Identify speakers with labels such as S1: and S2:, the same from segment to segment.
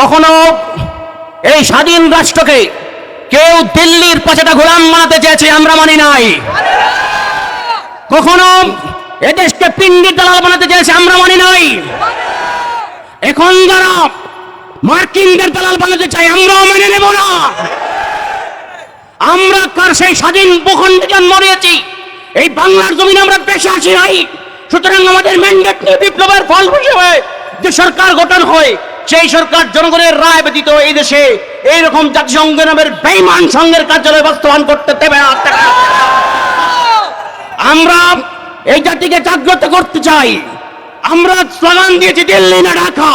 S1: কখনো এই স্বাধীন রাষ্ট্রকে কেউ দিল্লির পাশাটা গোলাম বানাতে চেয়েছে, আমরা মানি নাই। কখনো এদেশকে পিন্ডির দালাল বানাতে চেয়েছে, আমরা মানি নাই। এখন যারা মার্কিনদের দালাল বানাতে চাই আমরাও মেনে নেব না। আমরা কার সেই স্বাধীন ভূখণ্ডে জন্ম নিয়েছি? এই বাংলার জমিন আমরা দেশে আসি নাই। সুতরাং আমাদের ম্যান্ডেট বিপ্লবের ফল হিসেবে যে সরকার গঠন হয় সেই সরকার জনগণের রায় ব্যতীত এই দেশে এইরকম জাতিসংঘ নামের বেইমান সংঘের কার্যালয় বাস্তবায়ন করতে দেবে আমরা এই জাতিকে জাগ্রত করতে চাই। আমরা স্লোগান দিয়েছি দিল্লি না ঢাকা।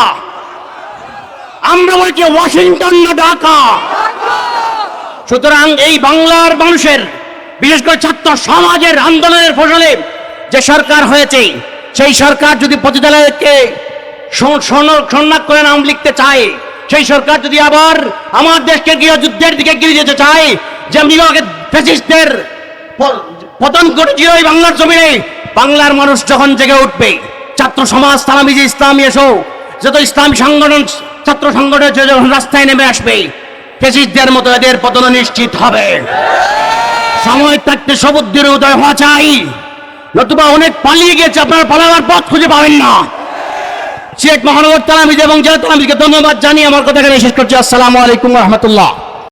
S1: আমরা বলছি ওয়াশিংটন না ঢাকা। সুতরাং এই বাংলার মানুষের, বিশেষ করে ছাত্র সমাজের আন্দোলনের ফসলে যে সরকার হয়েছে, সেই সরকার যদি পতিতালয়কে সন্ন্যাক করে নাম লিখতে চায়। সেই সরকার যদি আবার আমার দেশকে গৃহ যুদ্ধের দিকে গিয়ে যেতে চায়, যে বিভাগে ফ্যাসিস্টদের পতন ঘটেছিল এই বাংলার জমিনে, বাংলার মানুষ যখন জেগে উঠবে, ছাত্র সমাজ তালামি যে ইসলামী, এসো। যত ইসলামী সংগঠন, ছাত্র সংগঠন যখন রাস্তায় নেমে আসবে ফেসিসদের মতো এদের পতন নিশ্চিত হবে। সময় থাকতে সমুদ্রের উদয় হওয়া চাই। নতুবা অনেক পালিয়ে গেছে আপনারা পালাবার পথ খুঁজে পাবেন না। সিলেট মহানগর তালামিজ এবং জেলা তালামিজকে ধন্যবাদ জানিয়ে আমার কথা এখানে শেষ করছি। আসসালামু আলাইকুম রহমতুল্লাহ।